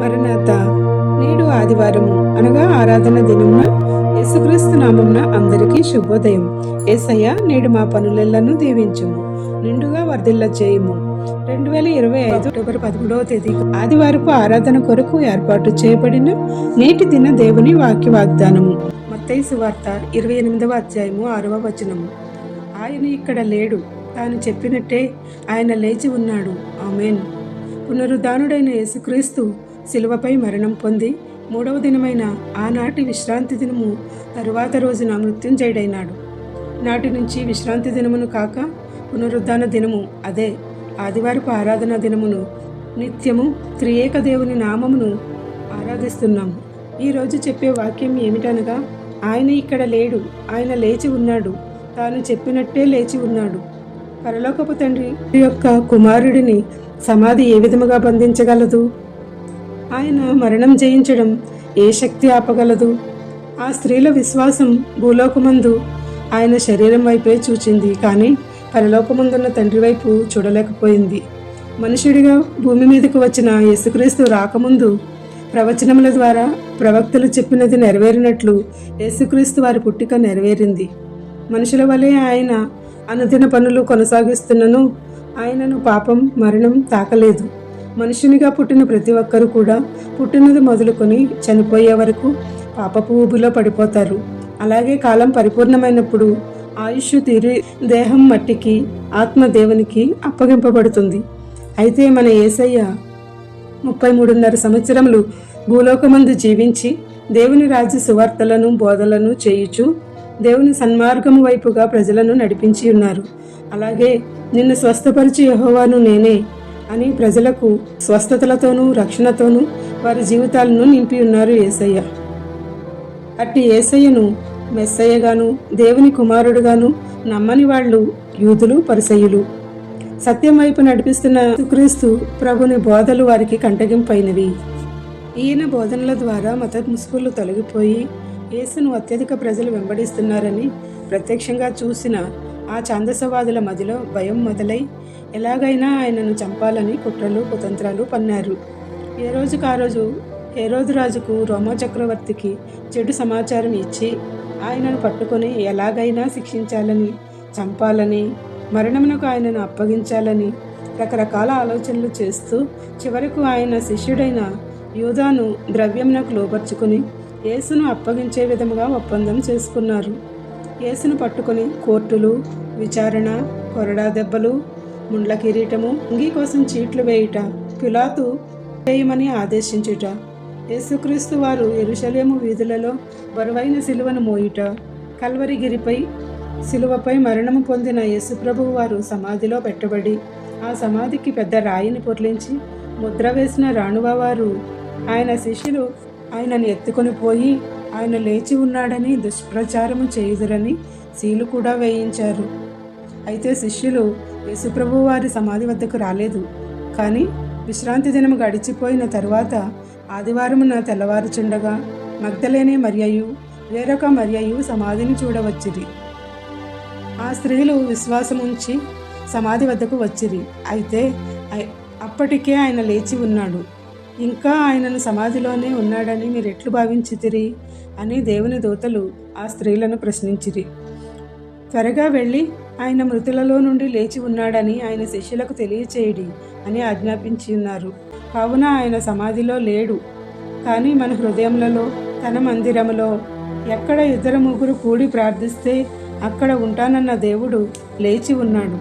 మరణాత నేడు ఆదివారము. అనగా ఆరాధన దినమున యేసుక్రీస్తు నామమున అందరికీ శుభోదయం. ఏసయ్య నేడు మా పనులెల్లను దీవించుము. నిండుగా వర్ధిల్ల చేయము. రెండు వేల ఇరవై ఐదు అక్టోబర్ పదమూడవ తేదీ ఆదివారపు ఆరాధన కొరకు ఏర్పాటు చేయబడిన నేటి దిన దేవుని వాక్య వాగ్దానము మత్తయి సువార్త ఇరవై ఎనిమిదవ అధ్యాయము ఆరవ వచనము. ఆయన ఇక్కడ లేడు. తాను చెప్పినట్టే ఆయన లేచి ఉన్నాడు. ఆమెన్. పునరుద్ధానుడైన యేసుక్రీస్తు శిలువపై మరణం పొంది మూడవ దినమైన ఆనాటి విశ్రాంతి దినము తరువాత రోజున మృత్యుంజయుడైనాడు. నాటి నుంచి విశ్రాంతి దినమును కాక పునరుద్ధాన దినము అదే ఆదివారపు ఆరాధన దినమును నిత్యము త్రియేక దేవుని నామమును ఆరాధిస్తున్నాము. ఈరోజు చెప్పే వాక్యం ఏమిటనగా ఆయన ఇక్కడ లేడు ఆయన లేచి ఉన్నాడు తాను చెప్పినట్టే లేచి ఉన్నాడు. పరలోకపు తండ్రి యొక్క కుమారుడిని సమాధి ఏ విధముగా బంధించగలదు? ఆయన మరణం జయించడం ఏ శక్తి ఆపగలదు? ఆ స్త్రీల విశ్వాసం భూలోకమందు ఆయన శరీరం వైపే చూచింది కానీ పరలోకమందున్న తండ్రి వైపు చూడలేకపోయింది. మనుషుడిగా భూమి మీదకు వచ్చిన యేసుక్రీస్తు రాకముందు ప్రవచనముల ద్వారా ప్రవక్తలు చెప్పినది నెరవేరినట్లు యేసుక్రీస్తు వారి పుట్టిక నెరవేరింది. మనుషుల వలె ఆయన అనుదిన పనులు కొనసాగిస్తున్నను ఆయనను పాపం మరణం తాకలేదు. మనుషునిగా పుట్టిన ప్రతి ఒక్కరు కూడా పుట్టినది మొదలుకొని చనిపోయే వరకు పాపపు ఊబిలో పడిపోతారు. అలాగే కాలం పరిపూర్ణమైనప్పుడు ఆయుష్ తీరి దేహం మట్టికి ఆత్మ దేవునికి అప్పగింపబడుతుంది. అయితే మన ఏసయ్య ముప్పై మూడున్నర సంవత్సరములు భూలోకమందు జీవించి దేవుని రాజ్య సువార్తలను బోధలను చేయుచు దేవుని సన్మార్గము వైపుగా ప్రజలను నడిపించి ఉన్నారు. అలాగే నిన్ను స్వస్థపరిచి యహోవాను నేనే అని ప్రజలకు స్వస్థతలతోనూ రక్షణతోనూ వారి జీవితాలను నింపి ఉన్నారు ఏసయ్య. అట్టి ఏసయ్యను మెస్సయ్యగాను దేవుని కుమారుడుగాను నమ్మని వాళ్ళు యూదులు పరిసయ్యులు. సత్యం వైపు నడిపిస్తున్న క్రీస్తు ప్రభుని బోధలు వారికి కంటగింపైనవి. ఈయన బోధనల ద్వారా మత ముసుగులు తొలగిపోయి యేసును అత్యధిక ప్రజలు వెంబడిస్తున్నారని ప్రత్యక్షంగా చూసిన ఆ ఛాందసవాదుల మదిలో భయం మొదలై ఎలాగైనా ఆయనను చంపాలని కుట్రలు కుతంత్రాలు పన్నారు. ఏ రోజుకు ఆ రోజు ఏ రోజు రాజుకు రోమా చక్రవర్తికి చెడు సమాచారం ఇచ్చి ఆయనను పట్టుకొని ఎలాగైనా శిక్షించాలని చంపాలని మరణమునకు ఆయనను అప్పగించాలని రకరకాల ఆలోచనలు చేస్తూ చివరకు ఆయన శిష్యుడైన యూదాను ద్రవ్యమునకు లోపరుచుకుని యేసును అప్పగించే విధముగా ఒప్పందం చేసుకున్నారు. యేసును పట్టుకొని కోర్టులు విచారణ కొరడా దెబ్బలు ముండ్ల కిరీటము అంగీ కోసం చీట్లు వేయుట పిలాతు వేయమని ఆదేశించుట. యేసుక్రీస్తు వారు ఎరుషలేము వీధులలో బరువైన సిలువను మోయుట కల్వరిగిరిపై సిలువపై మరణము పొందిన యేసుప్రభువు వారు సమాధిలో పెట్టబడి ఆ సమాధికి పెద్ద రాయిని పొర్లించి ముద్ర వేసిన రాణువ వారు ఆయన శిష్యులు ఆయనను ఎత్తుకొని పోయి ఆయన లేచి ఉన్నాడని దుష్ప్రచారము చేయుదురని సీలు కూడా వేయించారు. అయితే శిష్యులు యేసుప్రభు వారి సమాధి వద్దకు రాలేదు. కానీ విశ్రాంతి దినము గడిచిపోయిన తరువాత ఆదివారమున తెల్లవారుచుండగా మగ్ధలేనే మరియయు వేరొక మరియయు సమాధిని చూడవచ్చిరి. ఆ స్త్రీలు విశ్వాసముంచి సమాధి వద్దకు వచ్చిరి. అయితే అప్పటికే ఆయన లేచి ఉన్నాడు. ఇంకా ఆయనను సమాధిలోనే ఉన్నాడని మీరు ఎట్లు భావించితిరి అని దేవుని దూతలు ఆ స్త్రీలను ప్రశ్నించిరి. త్వరగా వెళ్ళి ఆయన మృతులలో నుండి లేచి ఉన్నాడని ఆయన శిష్యులకు తెలియచేయడి అని ఆజ్ఞాపించి ఉన్నారు. కావున ఆయన సమాధిలో లేడు. కానీ మన హృదయములలో తన మందిరములో ఎక్కడ ఇద్దరు ముగ్గురు కూడి ప్రార్థిస్తే అక్కడ ఉంటానన్న దేవుడు లేచి ఉన్నాడు.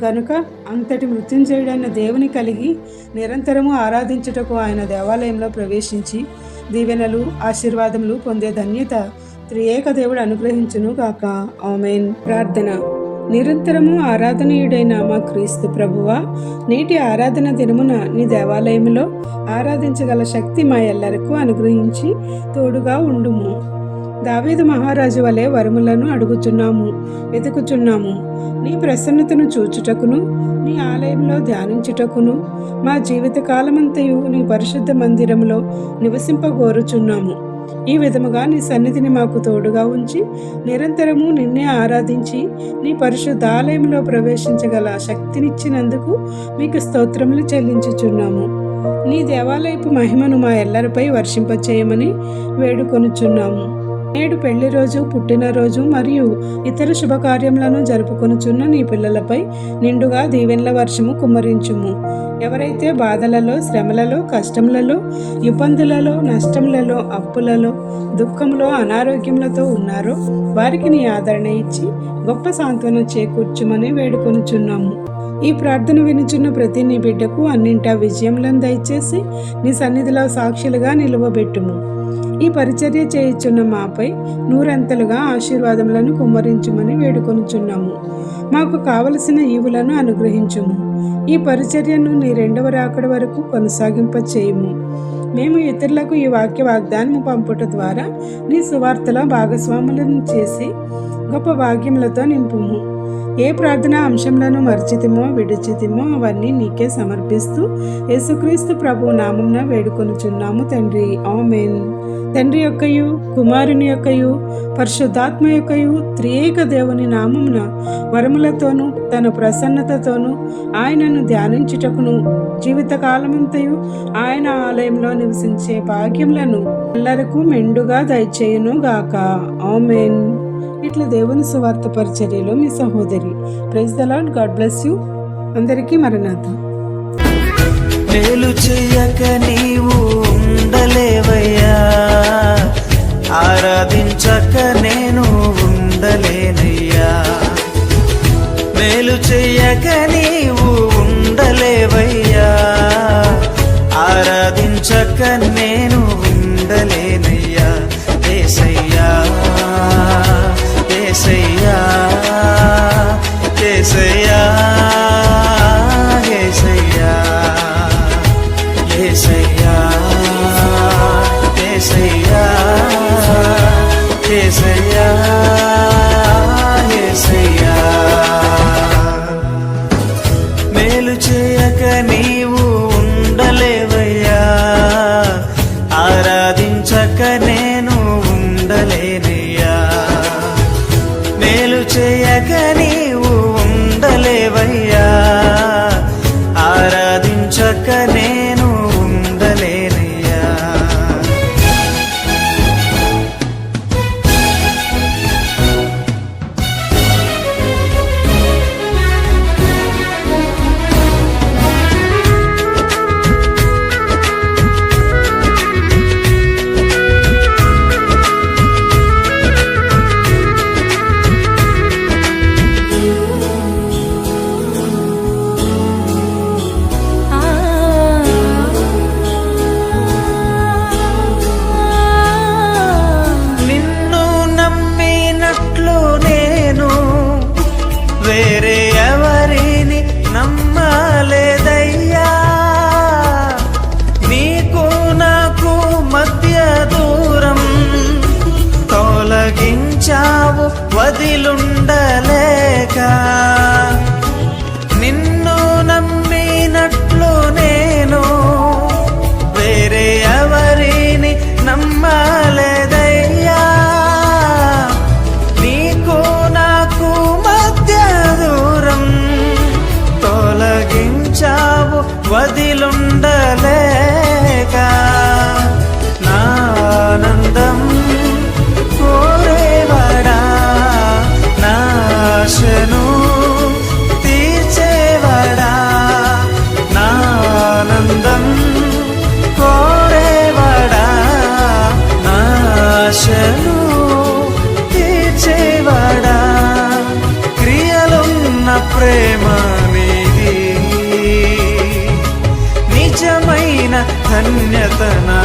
గనుక అంతటి మృత్యుంజయుడైన దేవుని కలిగి నిరంతరము ఆరాధించుటకు ఆయన దేవాలయంలో ప్రవేశించి దీవెనలు ఆశీర్వాదములు పొందే ధన్యత త్రియేక దేవుడు అనుగ్రహించును గాక. ఆమెన్. ప్రార్థన. నిరంతరము ఆరాధనీయుడైన మా క్రీస్తు ప్రభువ నేటి ఆరాధన దినమున నీ దేవాలయములో ఆరాధించగల శక్తి మా ఎల్లరకు అనుగ్రహించి తోడుగా ఉండుము. దావీదు మహారాజు వలె వరములను అడుగుచున్నాము వెతుకుచున్నాము. నీ ప్రసన్నతను చూచుటకును నీ ఆలయంలో ధ్యానించుటకును మా జీవితకాలమంతయు నీ పరిశుద్ధ మందిరంలో నివసింపగోరుచున్నాము. ఈ విధముగా నీ సన్నిధిని మాకు తోడుగా ఉంచి నిరంతరము నిన్నే ఆరాధించి నీ పరిశుద్ధ ఆలయంలో ప్రవేశించగల శక్తినిచ్చినందుకు మీకు స్తోత్రములు చెల్లించుచున్నాము. నీ దేవాలయపు మహిమను మా ఎల్లరిపై వర్షింపచేయమని వేడుకొనుచున్నాము. నేడు పెళ్ళి రోజు పుట్టినరోజు మరియు ఇతర శుభకార్యములను జరుపుకొనుచున్న నీ పిల్లలపై నిండుగా దీవెన్ల వర్షము కుమ్మరించుము. ఎవరైతే బాధలలో శ్రమలలో కష్టములలో ఇబ్బందులలో నష్టములలో అప్పులలో దుఃఖంలో అనారోగ్యములతో ఉన్నారో వారికి నీ ఆదరణ ఇచ్చి గొప్ప సాంత్వన చేకూర్చుమని వేడుకొనుచున్నాము. ఈ ప్రార్థన వినుచున్న ప్రతి నీ బిడ్డకు అన్నింటా విజయములను దయచేసి నీ సన్నిధిలో సాక్షులుగా నిలువబెట్టుము. ఈ పరిచర్య చేయుచున్న మాపై నూరంతలుగా ఆశీర్వాదములను కుమ్మరించుమని వేడుకొనుచున్నాము. మాకు కావలసిన ఈవులను అనుగ్రహించుము. ఈ పరిచర్యను నీ రెండవ రాకడ వరకు కొనసాగింప చేయము మేము ఇతరులకు ఈ వాక్య వాగ్దానము పంపుట ద్వారా నీ సువార్తలో భాగస్వాములను చేసి గొప్ప భాగ్యములతో నింపుము. ఏ ప్రార్థన అంశంలను మర్చితిమో విడిచితిమో అవన్నీ నీకే సమర్పిస్తూ యేసుక్రీస్తు ప్రభు నామంన వేడుకొనుచున్నాము తండ్రి. ఆమెన్. తండ్రి యొక్కయు కుమారుని యొక్కయు పరిశుద్ధాత్మ యొక్కయు త్రియేక దేవుని నామమున వరములతోనూ తన ప్రసన్నతతోనూ ఆయనను ధ్యానించుటకును జీవితకాలమంతయు ఆయన ఆలయంలో నివసించే భాగ్యములను ఎల్లరకు మెండుగా దయచేయును గాక ఆమెన్. ఇట్లా దేవుని సువార్త పరిచర్యలో మీ సహోదరి. Praise the lord god bless you అందరికీ మరణాత మేలు చెయ్యక నీవు ఉండలేవయ్యా. ఆరాధించక నేను ఉండలేనయ్యా. మేలు చెయ్యక ese y ఆశలు తీర్చేవాడా? క్రియలున్న ప్రేమ నీది నిజమైన ధన్యతనా?